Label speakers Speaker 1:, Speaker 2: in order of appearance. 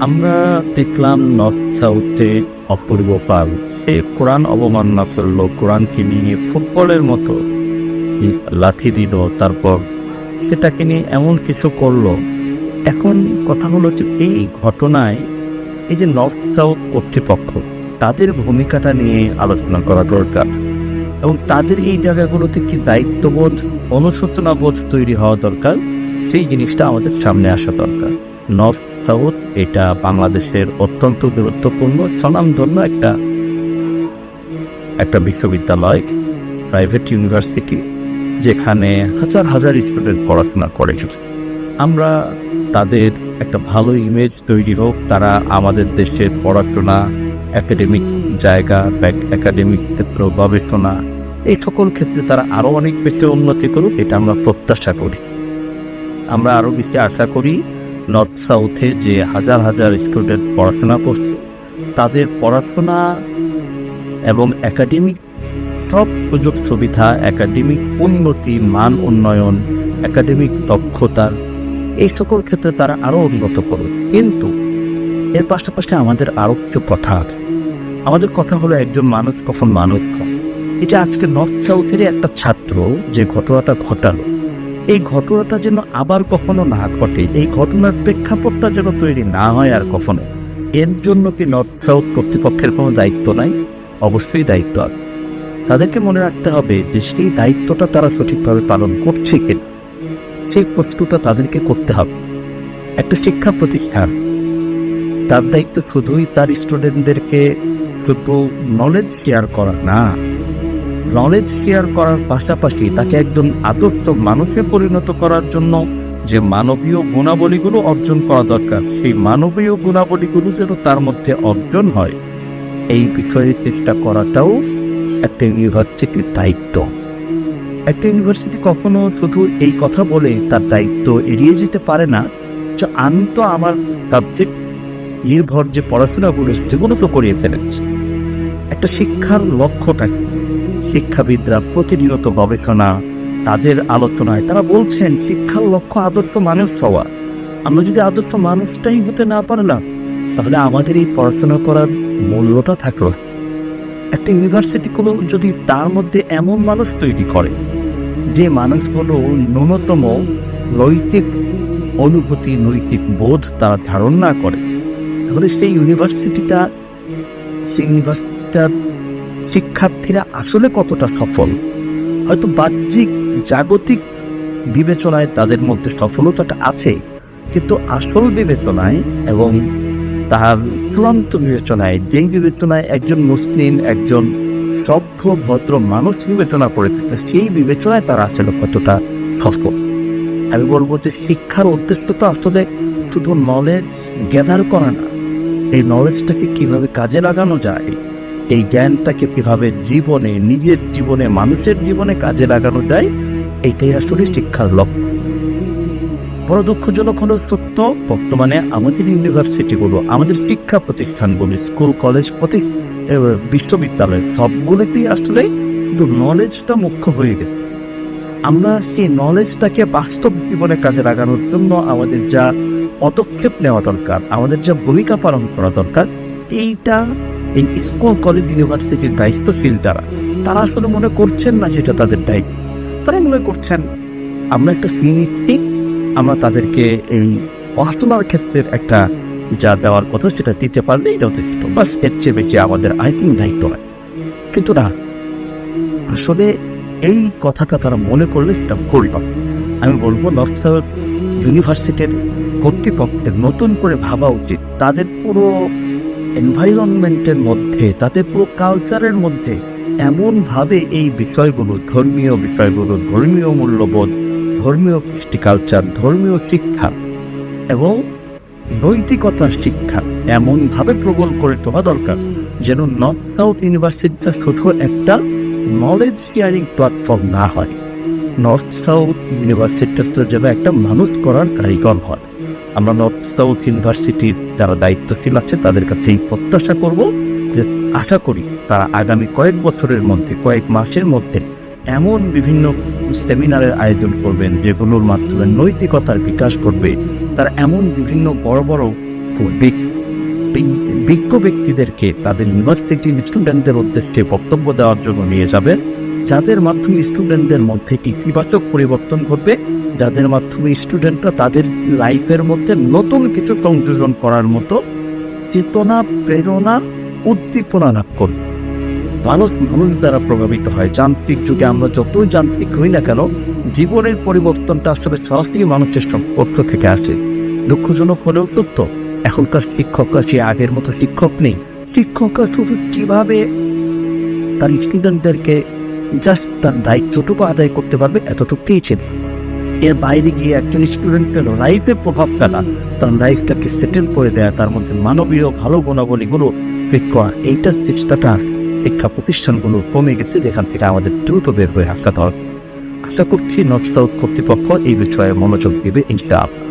Speaker 1: আমরা দেখলাম নর্থ সাউথে অপূর্ব পাল। সে কোরআন অবমাননা করল, কোরআনকে নিয়ে ফুটবলের মতো। লাথি দিল, তারপর সেটাকে নিয়ে এমন কিছু করল। এখন কথা হলো যে এই ঘটনায় এই যে নর্থ সাউথ কর্তৃপক্ষ, তাদের ভূমিকাটা নিয়ে আলোচনা করা দরকার। এবং তাদের এই জায়গাগুলোতে কি দায়িত্ববোধ, অনুশোচনাবোধ তৈরি হওয়া দরকার, সেই জিনিসটা আমাদের সামনে আসা দরকার। নর্থ সাউথ এটা বাংলাদেশের অত্যন্ত গুরুত্বপূর্ণ, স্বনামধন্য একটা একটা বিশ্ববিদ্যালয় প্রাইভেট ইউনিভার্সিটি যেখানে হাজার হাজার স্টুডেন্ট পড়াশোনা করে। আমরা তাদের একটা ভালো ইমেজ তৈরি হোক, তারা আমাদের দেশের পড়াশোনা একাডেমিক জায়গা একাডেমিক ক্ষেত্র, গবেষণা, এই সকল ক্ষেত্রে তারা আরও অনেক বেশি উন্নতি করুক, এটা আমরা প্রত্যাশা করি। আমরা আরও বেশি আশা করি নর্থ সাউথে যে হাজার হাজার স্টুডেন্ট পড়াশোনা করছে, তাদের পড়াশোনা এবং একাডেমিক সব সুযোগ সুবিধা, একাডেমিক উন্নতি, মান উন্নয়ন, একাডেমিক দক্ষতা, এই সকল ক্ষেত্রে তারা আরও উন্নত করবে। কিন্তু এর পাশাপাশি আমাদের আরও কিছু কথা আছে। আমাদের কথা হলো একজন মানুষ কখন মানুষ এটা আজকে নর্থ সাউথেরই একটা ছাত্র যে ঘটনাটা ঘটালো। এই ঘটনাটা যেন আবার কখনো না ঘটে, এই ঘটনার প্রেক্ষাপটটা যেন তৈরি না হয় আর কখনো। এর জন্য কি নর্থ সাউথ কর্তৃপক্ষের কোনো দায়িত্ব নাই? অবশ্যই দায়িত্ব আছে। তাদেরকে মনে রাখতে হবে যে সেই দায়িত্বটা তারা সঠিকভাবে পালন করছে কিনা, সেই প্রশ্নটা তাদেরকে করতে হবে। একটা শিক্ষা প্রতিষ্ঠান, তার দায়িত্ব শুধুই তার স্টুডেন্টদেরকে শুধু নলেজ শেয়ার করা না নলেজ শেয়ার করার পাশাপাশি তাকে একজন আদর্শ মানুষে পরিণত করার জন্য যে মানবীয় গুণাবলীগুলো অর্জন করা দরকার, সেই মানবীয় গুণাবলীগুলো যেন তার মধ্যে অর্জন হয়, এই বিষয়ে চেষ্টা করাটাও একটা ইউনিভার্সিটির দায়িত্ব একটা ইউনিভার্সিটি কখনো শুধু এই কথা বলে তার দায়িত্ব এড়িয়ে যেতে পারে না, যে আমি তো আমার সাবজেক্ট নির্ভর যে পড়াশোনাগুলো সেগুলো তো করিয়ে ফেলেছি একটা শিক্ষার লক্ষ্যটা কি? শিক্ষাবিদরা প্রতিনিয়ত গবেষণা, তাদের আলোচনায় তারা বলছেন, শিক্ষার লক্ষ্য আদর্শ মানুষ হওয়া আমরা যদি আদর্শ মানুষটাই হতে না পারলাম, তাহলে আমাদের এই পড়াশোনা করার মূল্যটা থাকল। একটা ইউনিভার্সিটিগুলো যদি তার মধ্যে এমন মানুষ তৈরি করে, যে মানুষগুলো ন্যূনতম নৈতিক অনুভূতি, নৈতিক বোধ তারা ধারণ না করে, তাহলে সেই ইউনিভার্সিটিটা, সেই ইউনিভার্সিটিটার শিক্ষার্থীরা আসলে কতটা সফল? হয়তো বাহ্যিক, জাগতিক বিবেচনায় তাদের মধ্যে সফলতাটা আছে, কিন্তু আসল বিবেচনায় এবং তার চূড়ান্ত বিবেচনায়, যেই বিবেচনায় একজন মুসলিম, একজন সভ্য, ভদ্র মানুষ বিবেচনা করে থাকে সেই বিবেচনায় তারা আসলে কতটা সফল? আমি বলব যে শিক্ষার উদ্দেশ্য তো আসলে শুধু নলেজ গ্যাদার করা না, এই নলেজটাকে কীভাবে কাজে লাগানো যায় এই জ্ঞানটাকে কীভাবে জীবনে, নিজের জীবনে, মানুষের জীবনে কাজে লাগানো যায়, এটাই আসলে শিক্ষার লক্ষ্য। বড় দুঃখজনক হলো সত্য, বর্তমানে আমাদের ইউনিভার্সিটিগুলো, আমাদের শিক্ষা প্রতিষ্ঠানগুলো, স্কুল, কলেজ প্রতি বিশ্ববিদ্যালয়, সবগুলোতেই আসলে শুধু নলেজটা মুখ্য হয়ে গেছে। আমরা সেই নলেজটাকে বাস্তব জীবনে কাজে লাগানোর জন্য আমাদের যা পদক্ষেপ নেওয়া দরকার, আমাদের যা ভূমিকা পালন করা দরকার, এইটা এই স্কুল, কলেজ, ইউনিভার্সিটির দায়িত্বশীল যারা, তারা আসলে মনে করছেন না যেটা তাদের দায়িত্ব। তারা মনে করছেন। আমরা একটা ফি নিচ্ছি। আমরা তাদেরকে এই পড়াশোনার ক্ষেত্রে একটা যা দেওয়ার কথা সেটা দিতে পারলে এটা যথেষ্ট। বাসের চেয়ে বেশি আমাদের আই থিঙ্ক দায়িত্ব হয়। কিন্তু না, আসলে এই কথাটা তারা মনে করলে সেটা ভুল। আমি বলব নর্থ সাউথ ইউনিভার্সিটির কর্তৃপক্ষের নতুন করে ভাবা উচিত। তাদের পুরো এনভায়রনমেন্টের মধ্যে তাদের পুরো কালচারের মধ্যে এমনভাবে এই বিষয়গুলো, ধর্মীয় বিষয়গুলো, ধর্মীয় মূল্যবোধ, ধর্মীয় কৃষ্টি কালচার ধর্মীয় শিক্ষা এবং নৈতিকতার শিক্ষা এমনভাবে প্রবল করে তোলা দরকার যেন নর্থ সাউথ ইউনিভার্সিটিটা শুধু একটা নলেজ শেয়ারিং প্ল্যাটফর্ম না হয়। নর্থ সাউথ ইউনিভার্সিটিটা যেন একটা মানুষ করার কারিগর হয়। আমরা নর্থ সাউথ ইউনিভার্সিটির যারা দায়িত্বশীল আছে, তাদের কাছে এই প্রত্যাশা করব যে আশা করি তারা আগামী কয়েক বছরের মধ্যে, কয়েক মাসের মধ্যে এমন বিভিন্ন সেমিনারের আয়োজন করবেন, যেগুলোর মাধ্যমে নৈতিকতার বিকাশ ঘটবে। তারা এমন বিভিন্ন বড় বড় বিজ্ঞ ব্যক্তিদেরকে তাদের ইউনিভার্সিটির স্টুডেন্টদের উদ্দেশ্যে বক্তব্য দেওয়ার জন্য নিয়ে যাবেন, যাদের মাধ্যমে স্টুডেন্টদের মধ্যে ইতিবাচক পরিবর্তন ঘটবে। যাদের মাধ্যমে স্টুডেন্টরা তাদের লাইফের মধ্যে নতুন কিছু সংযোজন করার মতো চেতনা, প্রেরণা, উদ্দীপনা লাভ করবে মানুষ মানুষ দ্বারা প্রভাবিত হয়। যান্ত্রিক যুগে আমরা যতই যান্ত্রিক হই না কেন, জীবনের পরিবর্তনটা আসলে সরাসরি মানুষের সংস্পর্শ থেকে আসে। দুঃখজনক হলেও সত্য, এখনকার শিক্ষকরা সে আগের মতো শিক্ষক নেই। শিক্ষকরা শুধু কীভাবে তার স্টুডেন্টদেরকে জাস্ট তার দায়িত্বটুকু আদায় করতে পারবে, এতটুকুই ছিল এর বাইরে গিয়ে একজন স্টুডেন্টের লাইফে প্রভাব ফেলা, তার লাইফটাকে সেটেল করে দেয়া, তার মধ্যে মানবীয় ভালো গুণাবলীগুলো ফিট করা, এইটার চেষ্টাটা শিক্ষা প্রতিষ্ঠানগুলো কমে গেছে যেখান থেকে আমাদের দ্রুত বের হয়ে আসা দরকার। আশা করছি নর্থ সাউথ কর্তৃপক্ষ এই বিষয়ে মনোযোগ দেবে, ইনশাআল্লাহ।